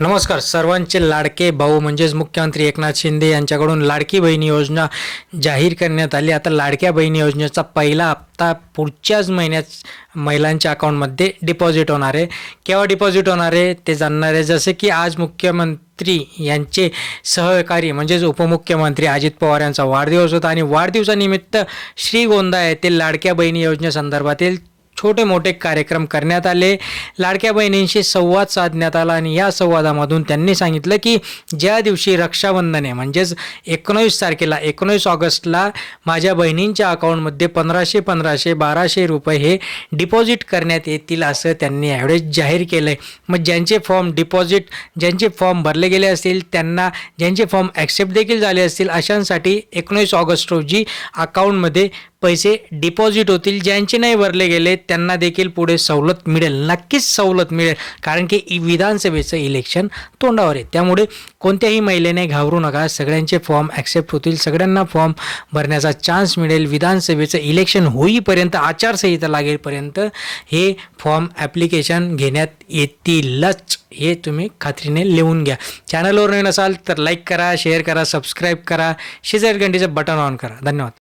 नमस्कार. सर्वांचे लाडके भाऊ म्हणजेच मुख्यमंत्री एकनाथ शिंदे यांच्याकडून लाडकी बहिणी योजना जाहीर करण्यात आली. आता लाडक्या बहिणी योजनेचा पहिला हप्ता पुढच्याच महिन्यात महिलांच्या अकाउंटमध्ये डिपॉझिट होणार आहे. केव्हा डिपॉझिट होणार आहे ते जाणणार आहे. जसे की आज मुख्यमंत्री यांचे सहकारी म्हणजेच उपमुख्यमंत्री अजित पवार यांचा वाढदिवस होता आणि वाढदिवसानिमित्त श्रीगोंदा येथील लाडक्या बहिणी योजनेसंदर्भातील छोटे मोठे कार्यक्रम करण्यात आले. लाडक्या बहिणींशी संवाद साधण्यात आला आणि या संवादामधून त्यांनी सांगितलं की ज्या दिवशी रक्षाबंधन आहे म्हणजेच एकोणवीस तारखेला एकोणीस ऑगस्टला माझ्या बहिणींच्या अकाउंटमध्ये पंधराशे पंधराशे बाराशे रुपये हे डिपॉझिट करण्यात येतील असं त्यांनी ॲव्हरेज जाहीर केलं आहे मग ज्यांचे फॉर्म डिपॉझिट ज्यांचे फॉर्म भरले गेले असतील त्यांना ज्यांचे फॉर्म ॲक्सेप्ट देखील झाले असतील अशांसाठी एकोणीस ऑगस्ट रोजी अकाउंटमध्ये पैसे डिपॉझिट होतील ज्यांचे नाही भरले गेले त्यांना देखील पुढे सवलत मिळेल. नक्कीच सवलत मिळेल. कारण की इ- विधानसभेचं इलेक्शन तोंडावर आहे. त्यामुळे कोणत्याही महिलेने घाबरू नका. सगळ्यांचे फॉर्म ॲक्सेप्ट होतील. सगळ्यांना फॉर्म भरण्याचा चान्स मिळेल. विधानसभेचं इलेक्शन होईपर्यंत आचारसंहिता लागेपर्यंत हे फॉर्म ॲप्लिकेशन घेण्यात येतीलच. हे तुम्ही खात्रीने लिहून घ्या. चॅनलवर नवीन असाल तर लाईक करा शेअर करा सबस्क्राईब करा. शेजारगंडीचं बटन ऑन करा. धन्यवाद.